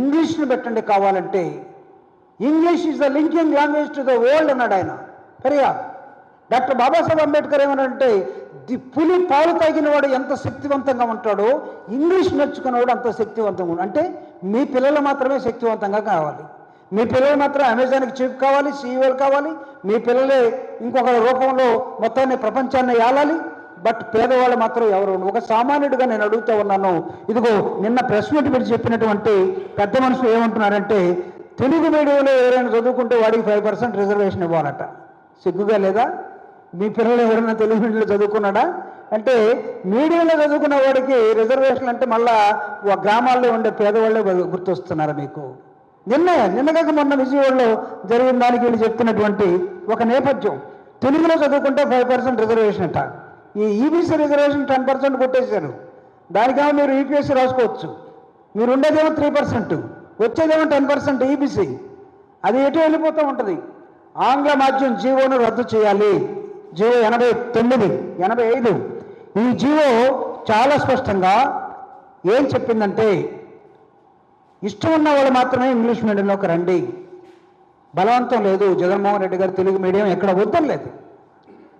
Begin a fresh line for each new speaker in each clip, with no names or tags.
ఇంగ్లీష్ని పెట్టండి కావాలంటే. English is the linking language to the world అన్నాడు ఆయన. సరిగా డాక్టర్ బాబాసాహెబ్ అంబేద్కర్ ఏమన్నాడంటే ది పులి పాలు తాగిన వాడు ఎంత శక్తివంతంగా ఉంటాడో ఇంగ్లీష్ నేర్చుకున్నవాడు అంత శక్తివంతంగా అంటే మీ పిల్లలు మాత్రమే శక్తివంతంగా కావాలి. మీ పిల్లలు మాత్రం అమెజాన్కి చీఫ్ కావాలి సీఈఓలు కావాలి. మీ పిల్లలే ఇంకొక రూపంలో మొత్తాన్ని ప్రపంచాన్ని ఏలాలి. బట్ పేదవాళ్ళు మాత్రం ఎవరు? ఒక సామాన్యుడిగా నేను అడుగుతూ ఉన్నాను. ఇదిగో నిన్న ప్రెస్ మీట్ పెట్టి చెప్పినటువంటి పెద్ద మనుషులు ఏమంటున్నారంటే తెలుగు మీడియంలో ఎవరైనా చదువుకుంటే వాడికి ఫైవ్ పర్సెంట్ రిజర్వేషన్ ఇవ్వాలట. సిగ్గుగా లేదా? మీ పిల్లలు ఎవరైనా తెలుగు మీడియంలో చదువుకున్నాడా? అంటే మీడియంలో చదువుకున్న వాడికి రిజర్వేషన్ అంటే మళ్ళా గ్రామాల్లో ఉండే పేదవాళ్ళే గుర్తొస్తున్నారు మీకు? నిన్న నిన్నగాక మొన్న విజయవాడలో జరిగిన దానికి వీళ్ళు చెప్తున్నటువంటి ఒక నేపథ్యం. తెలుగులో చదువుకుంటే ఫైవ్ పర్సెంట్ రిజర్వేషన్ అంటారు ఈ ఈబీసీ రిజర్వేషన్ టెన్ పర్సెంట్ కొట్టేశారు. దానికేమో మీరు ఈపీఎస్సీ రాసుకోవచ్చు. మీరు ఉండేదేమో త్రీ పర్సెంట్ వచ్చేదేమో టెన్ పర్సెంట్ ఈబీసీ అది ఎటు వెళ్ళిపోతూ ఉంటుంది? ఆంగ్ల మాధ్యం జీవోను రద్దు చేయాలి. జీవో ఎనభై తొమ్మిది ఎనభై ఐదు. ఈ జీవో చాలా స్పష్టంగా ఏం చెప్పిందంటే ఇష్టం ఉన్న వాళ్ళు మాత్రమే ఇంగ్లీష్ మీడియంలోకి రండి. బలవంతం లేదు. జగన్మోహన్ రెడ్డి గారు తెలుగు మీడియం ఎక్కడ వద్దని లేదు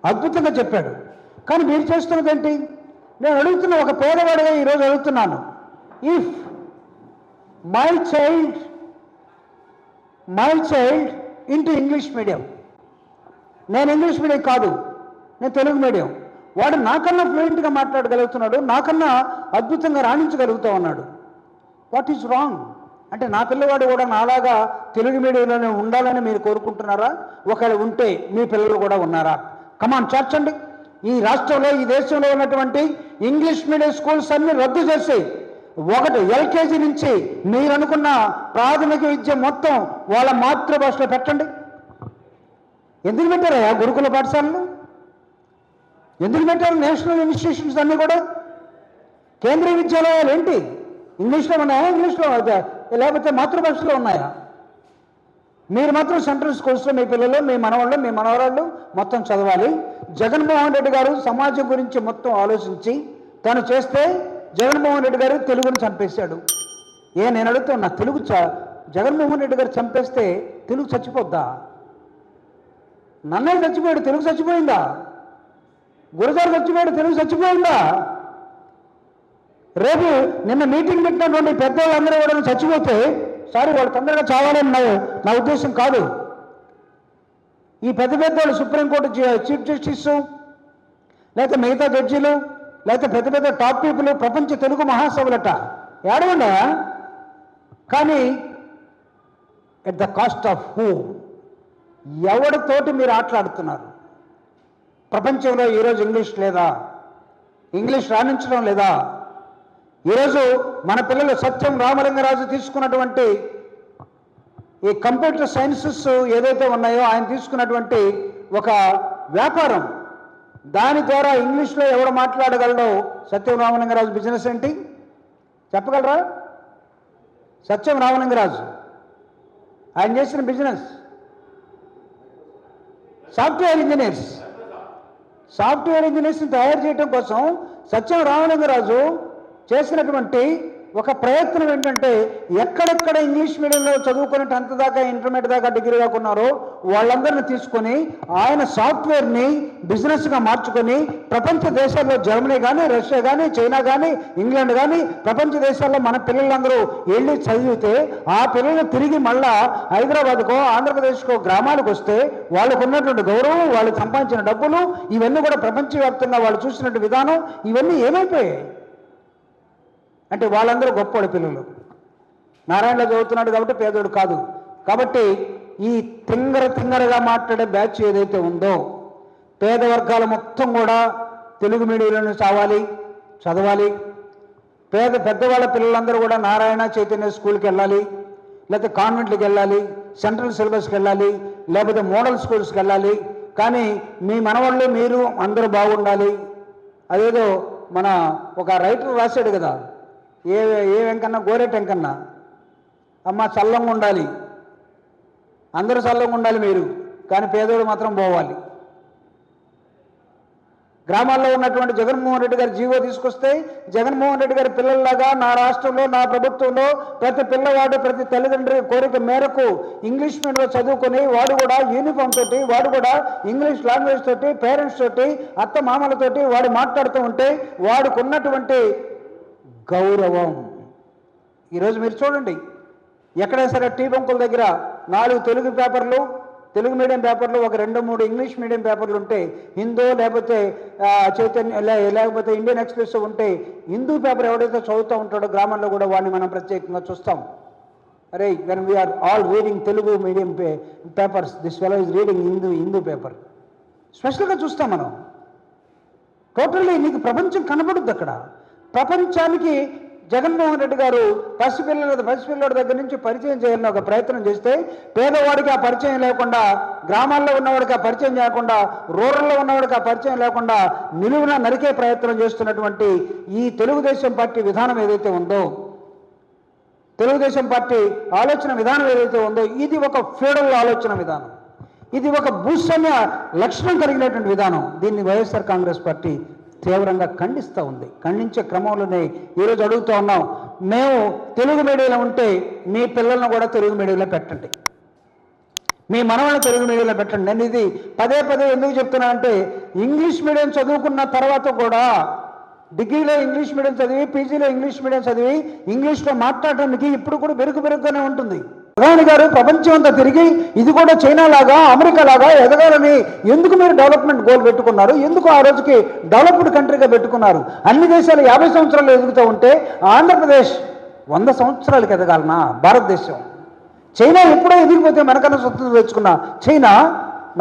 అద్భుతంగా చెప్పాడు. కానీ మీరు చేస్తున్నది ఏంటి? నేను అడుగుతున్న ఒక పేదవాడిగా ఈరోజు అడుగుతున్నాను. If my child my child into English medium నేను ఇంగ్లీష్ మీడియం కాదు. నేను తెలుగు మీడియం వాడు నాకన్నా ఫ్లూయెంట్గా మాట్లాడగలుగుతున్నాడు నాకన్నా అద్భుతంగా రాణించగలుగుతూ ఉన్నాడు. వాట్ ఈజ్ రాంగ్ అంటే నా పిల్లవాడు కూడా నాలాగా తెలుగు మీడియంలోనే ఉండాలని మీరు కోరుకుంటున్నారా? ఒకవేళ ఉంటే మీ పిల్లలు కూడా ఉన్నారా? కమాన్ చేర్చండి ఈ రాష్ట్రంలో ఈ దేశంలో ఉన్నటువంటి ఇంగ్లీష్ మీడియం స్కూల్స్ అన్ని రద్దు చేసి ఒకటి ఎల్కేజీ నుంచి మీరు అనుకున్న ప్రాథమిక విద్య మొత్తం వాళ్ళ మాతృభాషలో పెట్టండి. ఎందుకు పెట్టారా గురుకుల పాఠశాలను ఎందుకు పెట్టారు నేషనల్ ఇన్స్టిట్యూషన్స్ అన్నీ కూడా? కేంద్రీయ విద్యాలయాలు ఏంటి? ఇంగ్లీష్లో ఉన్నాయా ఇంగ్లీష్లో లేకపోతే మాతృభాషలో ఉన్నాయా? మీరు మాత్రం సెంట్రల్ స్కూల్స్లో మీ పిల్లలు మీ మనవాళ్ళు మీ మనవరాళ్ళు మొత్తం చదవాలి. జగన్మోహన్ రెడ్డి గారు సమాజం గురించి మొత్తం ఆలోచించి తను చేస్తే జగన్మోహన్ రెడ్డి గారు తెలుగుని చంపేశాడు. ఏ నేను అడుగుతున్నా తెలుగు చ జగన్మోహన్ రెడ్డి గారు చంపేస్తే తెలుగు చచ్చిపోద్దా? నన్నయ్య చచ్చిపోయాడు తెలుగు చచ్చిపోయిందా? గురుగారు చచ్చిపోయాడు తెలుగు చచ్చిపోయిందా? రేపు నిన్న మీటింగ్ పెట్టినటువంటి పెద్దవాళ్ళందరూ కూడా చచ్చిపోతే సారీ వాళ్ళు తొందరగా చావాలని నా నా ఉద్దేశం కాదు. ఈ పెద్ద పెద్ద వాళ్ళు సుప్రీంకోర్టు చీఫ్ జస్టిస్ లేకపోతే మిగతా జడ్జీలు లేకపోతే పెద్ద పెద్ద టాప్ పీపుల్ ప్రపంచ తెలుగు మహాసభలట. ఏడవండా? కానీ at the cost of who ఎవరితోటి మీరు ఆటలాడుతున్నారు? ప్రపంచంలో ఈరోజు ఇంగ్లీష్ లేదా? ఇంగ్లీష్ రాణించడం లేదా? ఈరోజు మన పిల్లలు సత్యం రామలింగరాజు తీసుకున్నటువంటి ఈ కంప్యూటర్ సైన్సెస్ ఏదైతే ఉన్నాయో ఆయన తీసుకున్నటువంటి ఒక వ్యాపారం. దాని ద్వారా ఇంగ్లీష్లో ఎవడు మాట్లాడగలడో సత్యం రామలింగరాజు బిజినెస్ ఏంటి? చెప్పగలరా? సత్యం రామలింగరాజు. ఆయన చేసిన బిజినెస్. Software engineers. సాఫ్ట్వేర్ ఇంజనీర్స్ని తయారు చేయడం కోసం సత్యం రామలింగరాజు చేసినటువంటి ఒక ప్రయత్నం ఏంటంటే ఎక్కడెక్కడ ఇంగ్లీష్ మీడియంలో చదువుకుని టెన్త్ దాకా ఇంటర్మీడియట్ దాకా డిగ్రీ దాకా ఉన్నారో వాళ్ళందరిని తీసుకొని ఆయన సాఫ్ట్వేర్ని బిజినెస్గా మార్చుకొని ప్రపంచ దేశాల్లో జర్మనీ కానీ రష్యా కానీ చైనా కానీ ఇంగ్లాండ్ కానీ ప్రపంచ దేశాల్లో మన పిల్లలందరూ వెళ్ళి చదివితే ఆ పిల్లలు తిరిగి మళ్ళా హైదరాబాద్కో ఆంధ్రప్రదేశ్కో గ్రామాలకు వస్తే వాళ్ళకు ఉన్నటువంటి గౌరవం వాళ్ళు సంపాదించిన డబ్బులు ఇవన్నీ కూడా ప్రపంచవ్యాప్తంగా వాళ్ళు చూసినట్టు విధానం ఇవన్నీ ఏమైపోయాయి? అంటే వాళ్ళందరూ గొప్పోడు పిల్లలు. నారాయణలో చదువుతున్నాడు కాబట్టి పేదోడు కాదు. కాబట్టి ఈ తింగర తింగరగా మాట్లాడే బ్యాచ్ ఏదైతే ఉందో పేద వర్గాల మొత్తం కూడా తెలుగు మీడియంలోనే చావాలి చదవాలి. పేద పెద్దవాళ్ళ పిల్లలందరూ కూడా నారాయణ చైతన్య స్కూల్కి వెళ్ళాలి లేకపోతే కాన్వెంట్కి వెళ్ళాలి సెంట్రల్ సిలబస్కి వెళ్ళాలి లేకపోతే మోడల్ స్కూల్స్కి వెళ్ళాలి. కానీ మీ మనవాళ్ళు మీరు అందరూ బాగుండాలి. అదేదో మన ఒక రైటర్ రాశాడు కదా ఏ ఏ వెంకన్నా? గోరెట్ వెంకన్న అమ్మ చల్లంగా ఉండాలి. అందరూ చల్లంగా ఉండాలి మీరు కానీ పేదోడు మాత్రం పోవాలి. గ్రామాల్లో ఉన్నటువంటి జగన్మోహన్ రెడ్డి గారి జీవో తీసుకొస్తే జగన్మోహన్ రెడ్డి గారి పిల్లల్లాగా నా రాష్ట్రంలో నా ప్రభుత్వంలో ప్రతి పిల్లవాడు ప్రతి తల్లిదండ్రి కోరిక మేరకు ఇంగ్లీష్ మీడియంలో చదువుకొని వాడు కూడా యూనిఫామ్ తోటి వాడు కూడా ఇంగ్లీష్ లాంగ్వేజ్ తోటి పేరెంట్స్ తోటి అత్త మామలతోటి వాడు మాట్లాడుతూ ఉంటే వాడుకున్నటువంటి గౌరవం. ఈరోజు మీరు చూడండి ఎక్కడైనా సరే టీ బంకుల దగ్గర నాలుగు తెలుగు పేపర్లు తెలుగు మీడియం పేపర్లు ఒక రెండు మూడు ఇంగ్లీష్ మీడియం పేపర్లు ఉంటే హిందూ లేకపోతే చైతన్య లేకపోతే ఇండియన్ ఎక్స్ప్రెస్ ఉంటే హిందూ పేపర్ ఎవడైతే చదువుతూ ఉంటాడో గ్రామంలో కూడా వాడిని మనం ప్రత్యేకంగా చూస్తాం. అరే when we are all reading Telugu medium pa papers this well is reading Hindu Hindu paper. స్పెషల్గా చూస్తాం మనం. టోటల్లీ నీకు ప్రపంచం కనబడుద్ది అక్కడ. ప్రపంచానికి జగన్మోహన్ రెడ్డి గారు పసిపిల్లల పసిపిల్లడి దగ్గర నుంచి పరిచయం చేయాలని ఒక ప్రయత్నం చేస్తే పేదవాడికి ఆ పరిచయం లేకుండా గ్రామాల్లో ఉన్నవాడికి ఆ పరిచయం లేకుండా రూరల్లో ఉన్నవాడికి ఆ పరిచయం లేకుండా నిలువున నరికే ప్రయత్నం చేస్తున్నటువంటి ఈ తెలుగుదేశం పార్టీ విధానం ఏదైతే ఉందో తెలుగుదేశం పార్టీ ఆలోచన విధానం ఏదైతే ఉందో ఇది ఒక ఫ్యూడల్ ఆలోచన విధానం. ఇది ఒక భూస్వామ్య లక్షణం కలిగినటువంటి విధానం. దీన్ని వైఎస్ఆర్ కాంగ్రెస్ పార్టీ తీవ్రంగా ఖండిస్తూ ఉంది. ఖండించే క్రమంలోనే ఈరోజు అడుగుతూ ఉన్నాం. మేము తెలుగు మీడియంలో ఉంటే మీ పిల్లలను కూడా తెలుగు మీడియంలో పెట్టండి. మీ మనవలను తెలుగు మీడియంలో పెట్టండి. నేను ఇది పదే పదే ఎందుకు చెప్తున్నా అంటే ఇంగ్లీష్ మీడియం చదువుకున్న తర్వాత కూడా డిగ్రీలో ఇంగ్లీష్ మీడియం చదివి పీజీలో ఇంగ్లీష్ మీడియం చదివి ఇంగ్లీష్లో మాట్లాడడానికి ఇప్పుడు కూడా బెరుకు బెరుగ్గానే ఉంటుంది. ప్రధాని గారు ప్రపంచం అంతా తిరిగి ఇది కూడా చైనా లాగా అమెరికా లాగా ఎదగాలని ఎందుకు మీరు డెవలప్మెంట్ గోల్ పెట్టుకున్నారు? ఎందుకు ఆ రోజుకి డెవలప్డ్ కంట్రీగా పెట్టుకున్నారు? అన్ని దేశాలు యాభై సంవత్సరాలు ఎదుగుతూ ఉంటే ఆంధ్రప్రదేశ్ వంద సంవత్సరాలకి ఎదగాలనా? భారతదేశం. చైనా ఎప్పుడో ఎదిగిపోతే మనకన్నా స్వతంత్రం తెచ్చుకున్న చైనా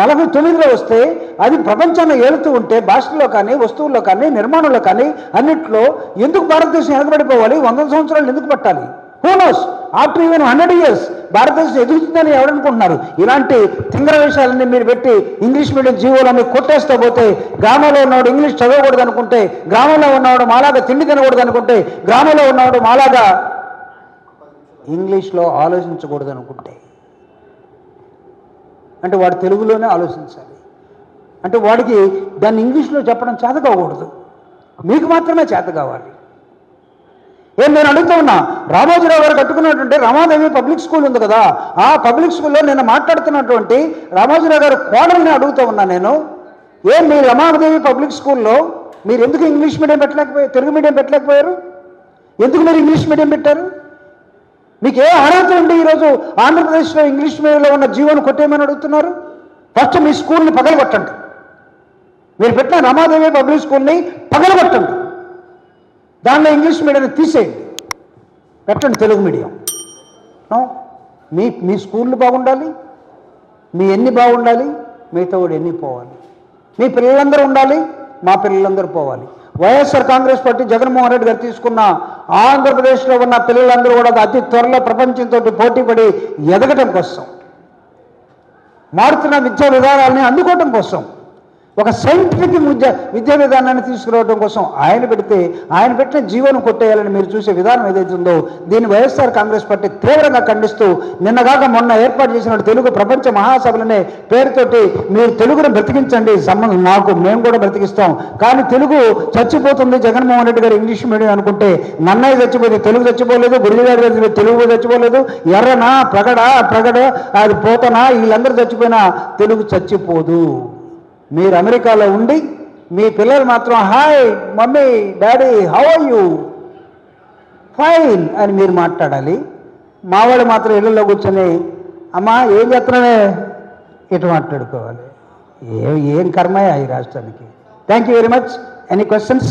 నలభై తొమ్మిదిలో వస్తే అది ప్రపంచాన్ని ఏలుతూ ఉంటే భాషల్లో కానీ వస్తువుల్లో కానీ నిర్మాణంలో కానీ అన్నిట్లో ఎందుకు భారతదేశం వెనకబడిపోవాలి వంద సంవత్సరాలు ఎందుకు పట్టాలి? Who knows after even hundred years భారతదేశం ఎదుగుతుందని ఎవరనుకుంటున్నారు ఇలాంటి తింగర విషయాలన్నీ మీరు పెట్టి ఇంగ్లీష్ మీడియం జీవోలన్నీ కొట్టేస్తూ పోతే గ్రామంలో ఉన్నవాడు ఇంగ్లీష్ చదవకూడదు అనుకుంటే గ్రామంలో ఉన్నవాడు మాలాగా తిండి తినకూడదు అనుకుంటే గ్రామంలో ఉన్నవాడు మాలాగా ఇంగ్లీష్లో ఆలోచించకూడదు అనుకుంటే. అంటే వాడు తెలుగులోనే ఆలోచించాలి. అంటే వాడికి దాన్ని ఇంగ్లీష్లో చెప్పడం చేత కాకూడదు మీకు మాత్రమే చేత కావాలి. ఏం నేను అడుగుతా ఉన్నా? రామోజీరావు గారు కట్టుకున్నటువంటి రమాదేవి పబ్లిక్ స్కూల్ ఉంది కదా ఆ పబ్లిక్ స్కూల్లో నేను మాట్లాడుతున్నటువంటి రామోజీరావు గారు కోడల్ని అడుగుతూ ఉన్నా నేను. ఏం మీ రమాదేవి పబ్లిక్ స్కూల్లో మీరు ఎందుకు ఇంగ్లీష్ మీడియం పెట్టలేకపోయారు తెలుగు మీడియం పెట్టలేకపోయారు? ఎందుకు మీరు ఇంగ్లీష్ మీడియం పెట్టారు? మీకు ఏ అర్హత ఉండి ఈరోజు ఆంధ్రప్రదేశ్లో ఇంగ్లీష్ మీడియంలో ఉన్న జీవోను కొట్టేయమని అడుగుతున్నారు? ఫస్ట్ మీ స్కూల్ని పగలగొట్టండి. మీరు పెట్టిన రమాదేవి పబ్లిక్ స్కూల్ని పగలగొట్టండి. దానిలో ఇంగ్లీష్ మీడియాన్ని తీసేయండి. పెట్టండి తెలుగు మీడియం. మీ మీ స్కూళ్ళు బాగుండాలి మీ ఎన్ని బాగుండాలి మిగతా ఎన్ని పోవాలి. మీ పిల్లలందరూ ఉండాలి మా పిల్లలందరూ పోవాలి. వైఎస్ఆర్ కాంగ్రెస్ పార్టీ జగన్మోహన్ రెడ్డి గారు తీసుకున్న ఆంధ్రప్రదేశ్లో ఉన్న పిల్లలందరూ కూడా అతి త్వరలో ప్రపంచంతో పోటీపడి ఎదగటం కోసం మారుతున్న విద్యా విధానాలని అందుకోవటం కోసం ఒక సైంటిఫిక్ విద్య విద్యా విధానాన్ని తీసుకురావడం కోసం ఆయన పెడితే ఆయన పెట్టిన జీవనం కొట్టేయాలని మీరు చూసే విధానం ఏదైతే ఉందో దీన్ని వైఎస్ఆర్ కాంగ్రెస్ పార్టీ తీవ్రంగా ఖండిస్తూ నిన్నగాక మొన్న ఏర్పాటు చేసిన తెలుగు ప్రపంచ మహాసభలనే పేరుతోటి మీరు తెలుగును బ్రతికించండి సంబంధం నాకు మేము కూడా బ్రతికిస్తాం. కానీ తెలుగు చచ్చిపోతుంది జగన్మోహన్ రెడ్డి గారు ఇంగ్లీష్ మీడియం అనుకుంటే నన్నయ్య చచ్చిపోతే తెలుగు చచ్చిపోలేదు గురుజీగారు గారు తెలుగు చచ్చిపోలేదు ఎర్రనా ప్రగడ ప్రగడ అది పోతనా వీళ్ళందరూ చచ్చిపోయినా తెలుగు చచ్చిపోదు. మీరు అమెరికాలో ఉండి మీ పిల్లలు మాత్రం hi mummy daddy how are you fine అని మీరు మాట్లాడాలి. మావాడు మాత్రం ఇళ్ళల్లో కూర్చొని అమ్మా ఏం చేస్తున్నావే? ఇటు మాట్లాడుకోవాలి. ఏ ఏం కర్మయా ఈ రాష్ట్రానికి? Thank you very much any questions